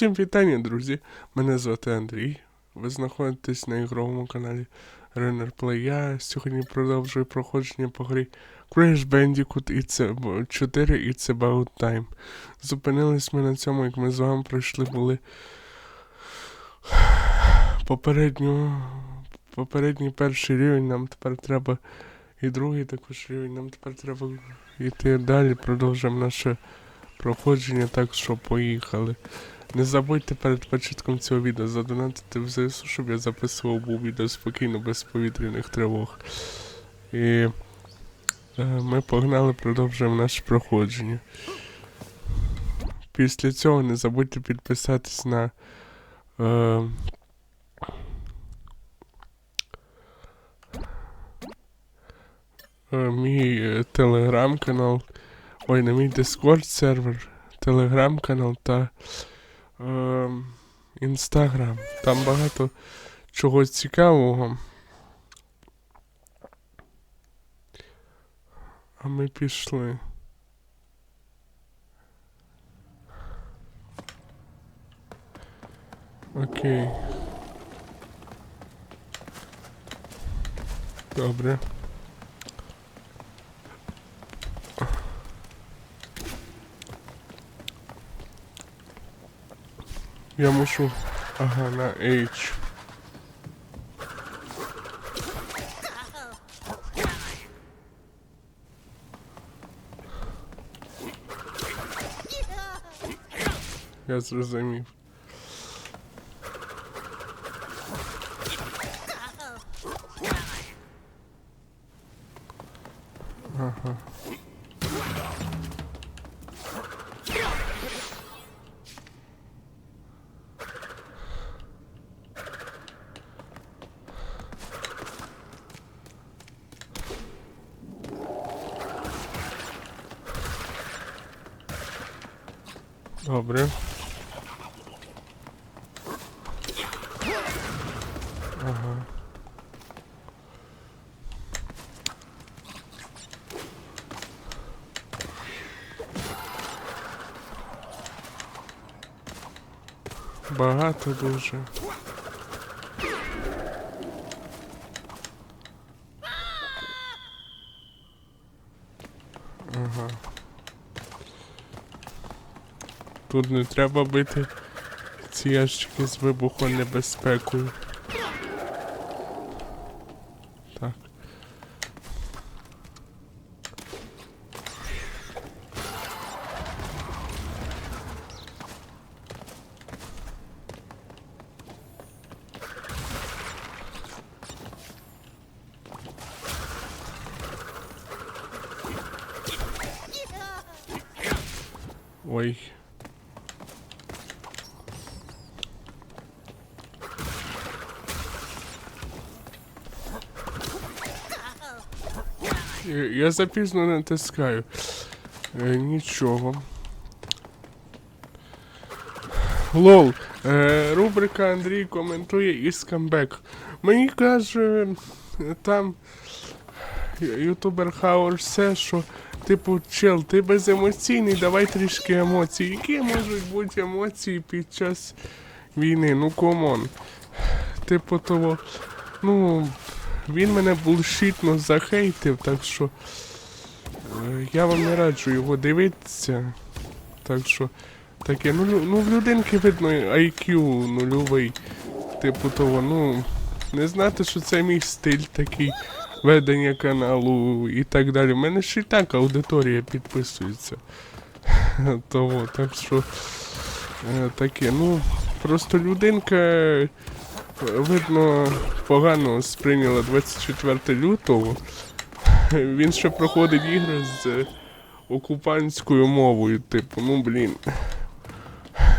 Всім вітання, друзі! Мене звати Андрій. Ви знаходитесь на ігровому каналі Runner Play. Я сьогодні продовжую проходження по грі Crash Bandicoot і це 4 It's About Time. Зупинились ми на цьому, як ми з вами пройшли були попередню, попередній перший рівень. Нам тепер треба і другий також рівень. Нам тепер треба йти далі. Продовжуємо наше проходження, так що поїхали. Не забудьте перед початком цього відео задонатити в ЗСУ, щоб я записував був відео спокійно, без повітряних тривог. І е, ми погнали, продовжуємо наше проходження. Після цього не забудьте підписатись на. Е, е, мій е, телеграм-канал. Ой, на мій Discord сервер, телеграм-канал та інстаграм. Там багато чого цікавого. А ми пішли. Окей. Добре. Я мушу. Ага, на H. Я зрозумів. Ага. Добре. Ага. Багато дуже. Ага. Тут не треба бити ці ящики з вибухонебезпекою. Ой. Я- запізно натискаю. Е, нічого. Лол. Е, рубрика Андрій коментує і скамбек. Мені каже там ютубер Хаур все, що типу, чел, ти беземоційний, давай трішки емоцій. Які можуть бути емоції під час війни? Ну комон. Типу того, ну. Він мене булшітно захейтив, так що е, я вам не раджу його дивитися. Так що таке, ну, ну в людинки видно IQ нульовий. Типу того, ну. Не знати, що це мій стиль такий ведення каналу і так далі. У мене ж і так аудиторія підписується. Того, так що е, таке, ну, просто людинка. е, Видно, погано сприйняла 24 лютого. Він ще проходить ігри з е, окупантською мовою, типу, ну блін.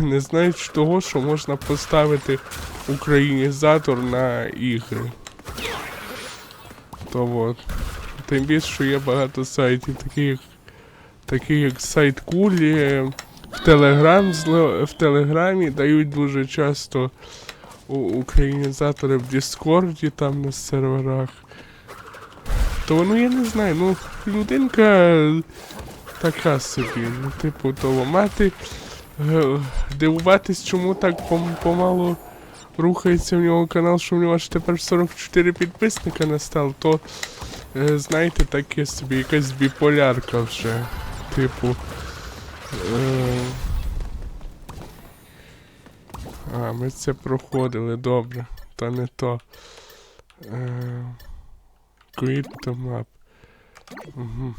Не знаючи того, що можна поставити українізатор на ігри. То от. Тим більше, що є багато сайтів, таких таких як сайт Кулі, в Телеграм, в Телеграмі дають дуже часто українізатори в Діскорді там на серверах. То ну я не знаю, ну людинка така собі. Ну, типу, того мати е, дивуватись, чому так помалу рухається в нього канал, що в нього аж тепер 44 підписника настало, то е, знаєте, таке собі якась біполярка вже. Типу. Е, а, ми це проходили, добре. Та не то. Е, Quit the. Угу.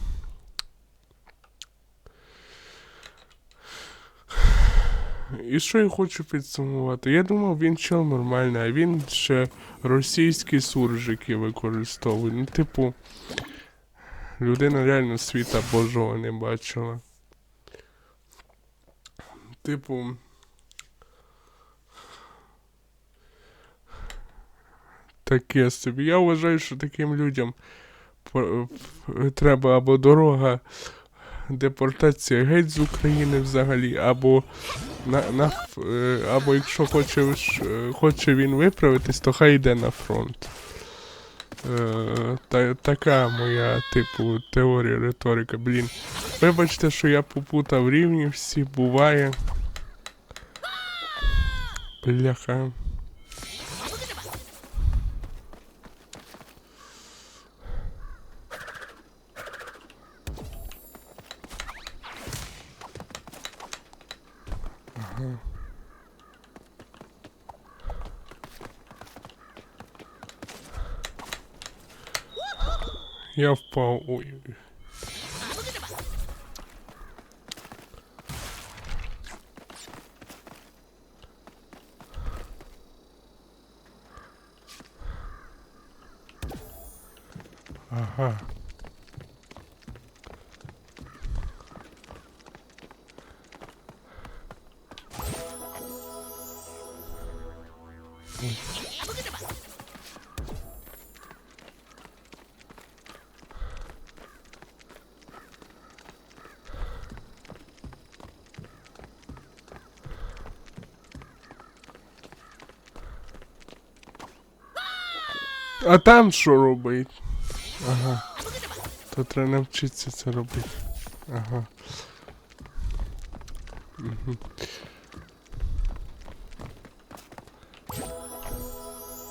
І що я хочу підсумувати? Я думав, він чел нормальний, а він ще російські суржики використовує. Ну, типу, людина реально світа Божого не бачила. Типу. Таке собі. Я вважаю, що таким людям треба або дорога, депортація геть з України взагалі, або на, на, е, або якщо хоче, е, хоче він виправитись, то хай йде на фронт. Е, та, така моя, типу, теорія риторика. Блін. Вибачте, що я попутав рівні всі, буває. Бляха. Я впав. Ой. Ага. А там що робить? Ага. То треба навчитися це робити. Ага.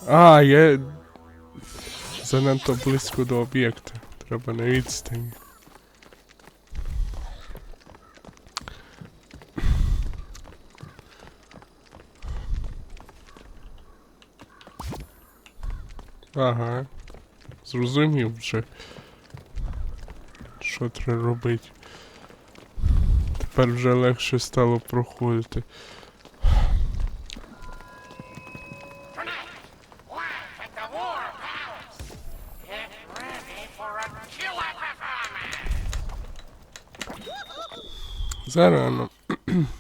А, я занадто близько до об'єкта. Треба на відстані. Ага. Зрозумів вже. Що треба робити. Тепер вже легше стало проходити. Live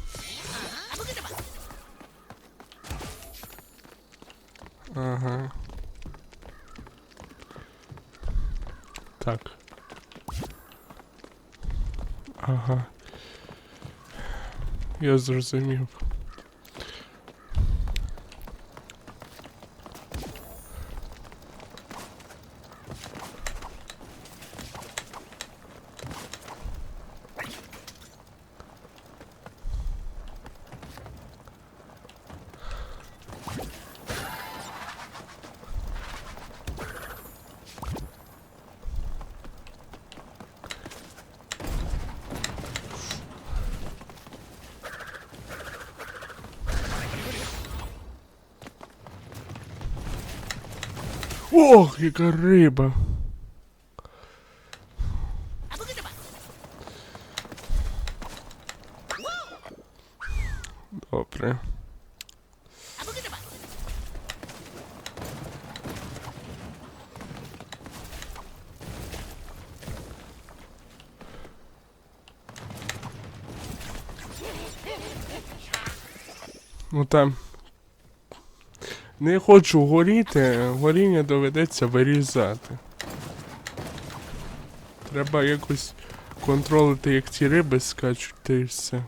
Я зрозумів. Ох, яка риба. Добре. Ну там. Не хочу горіти, горіння доведеться вирізати. Треба якось контролити, як ці риби скачуть, та і все.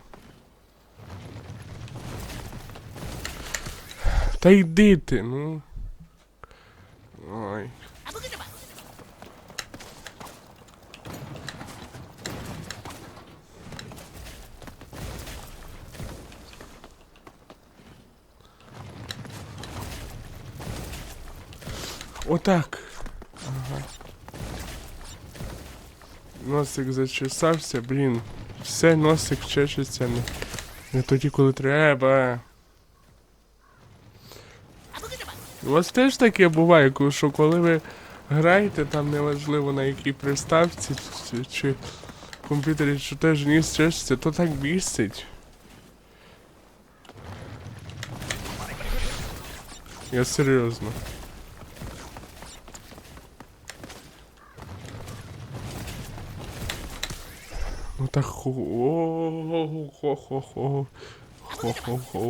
Та йди ти, ну. Ой. Отак. Ага. Носик зачесався, блін. Все, носик чешеться не, не тоді, коли треба. У вас теж таке буває, що коли ви граєте, там неважливо на якій приставці чи, чи комп'ютері, що теж ніс чешеться, то так бісить. Я серйозно. Ну так хо хо хо хо хо хо хо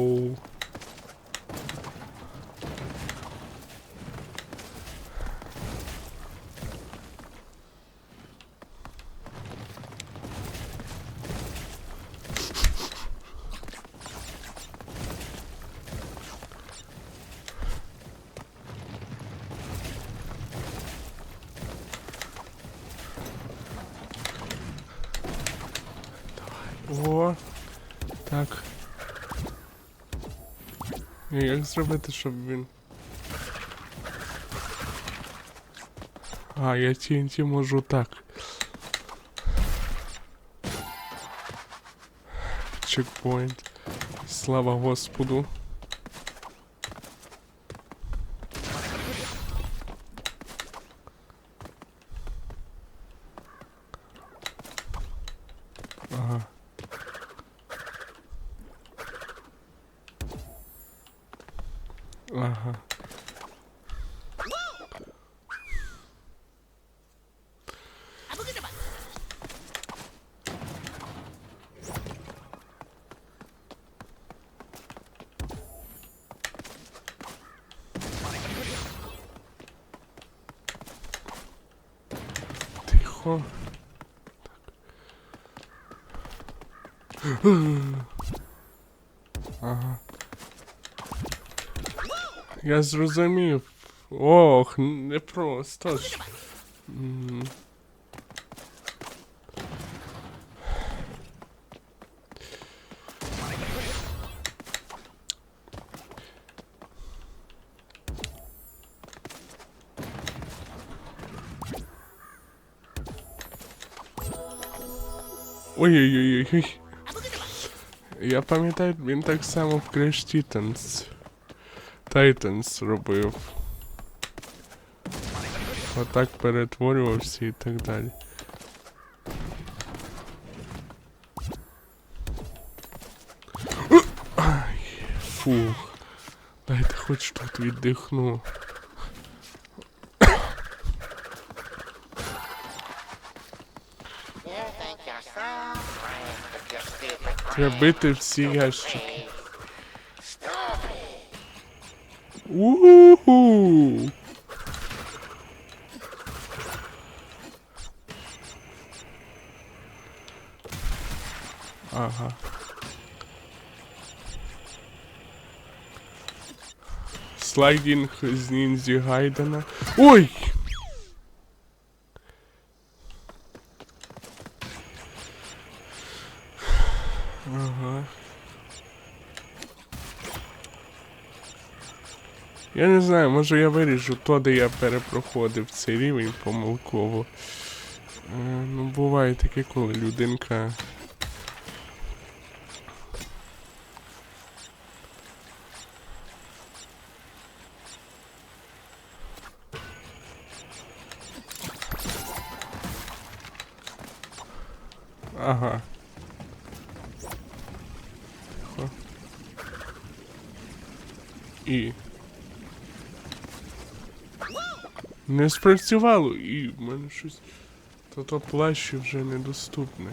О, так. Як зробити, щоб він. А, я TNT можу так. Чекпоінт. Слава Господу. Тихо. Ага. Я зрозумів. Ох, не просто ж. Ой-ой-ой-ой. Я пам'ятаю, він так само в Crash Titans. Titans робив. Отак перетворювався і так далі. Фух. Дайте хоч тут віддихну. Треба бити всі ящики. Уху! Ага. Слайдінг з ніндзі Гайдена. Ой! Ага. Я не знаю, може я виріжу то, де я перепроходив цей рівень помилково. Е, ну, буває таке, коли людинка. Ага. Тихо. І. Не спрацювало і в мене щось. То то плащі вже недоступне.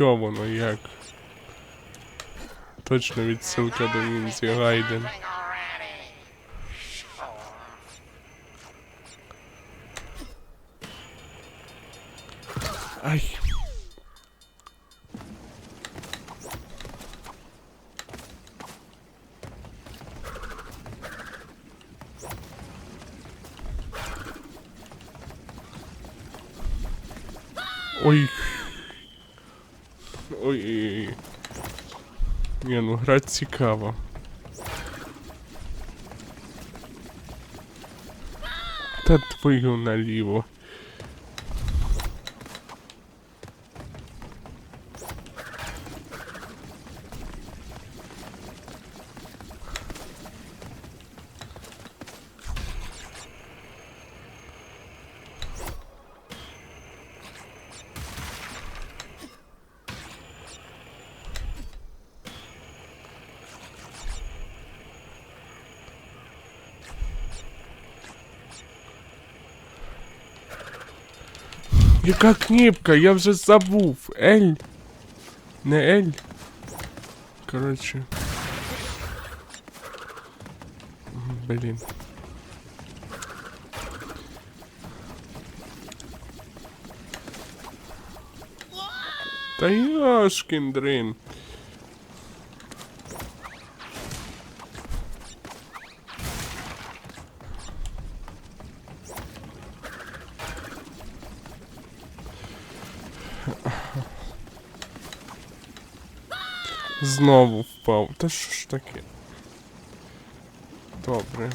Все воно як. Точно відсилка до Ніндзі Гайден. Ай. Ой. Ой. Ні, ну грати цікаво. Та твою наліво. Яка кніпка? Я вже забув. Ель. Не Ель. Коротше. М, Блін. Та яшкін дрин. Знову впав. Та що ж таке? Добре.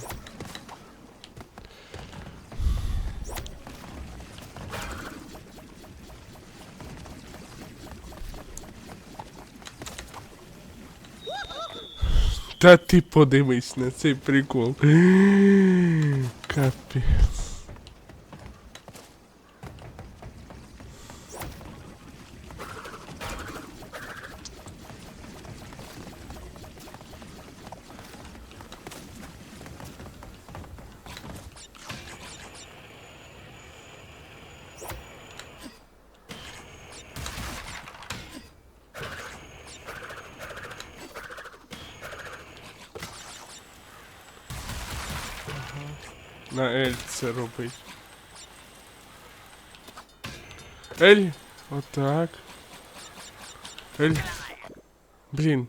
Та ти подивись на цей прикол. Капець. На Ель це робить. Ель. Отак. Ель. Блін.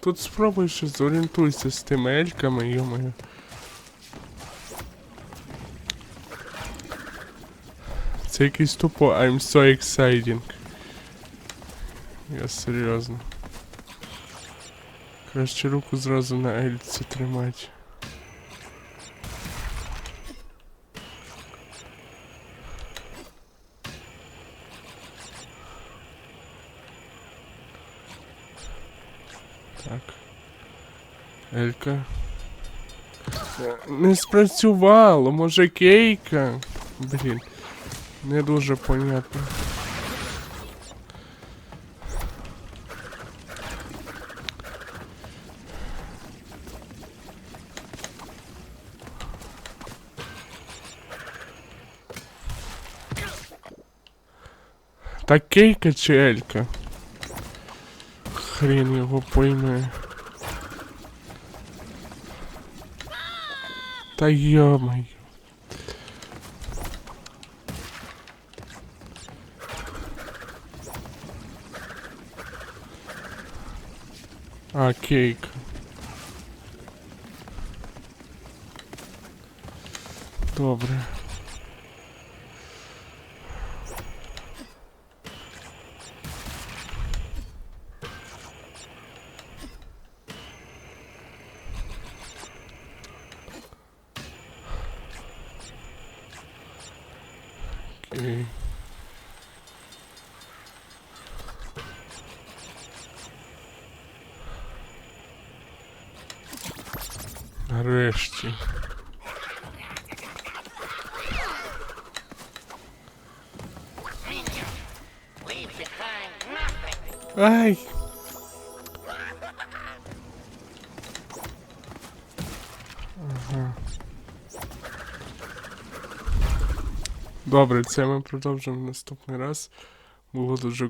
Тут спробуй щось зорієнтуйся з тими ельками, йомаю. Це якийсь тупо I'm so exciting. Я серйозно. Краще руку зразу на Ельці тримати. Так. Елька. Не спрацювало, може кейка? Блін. Не дуже понятно. Так кейка чи Елька? Хрен його пойме. Та йомай. А, кейк. Добре. Окей. Нарешті. Minion, leave behind nothing. Ай! Ага. Добре, це ми продовжимо наступний раз. Було дуже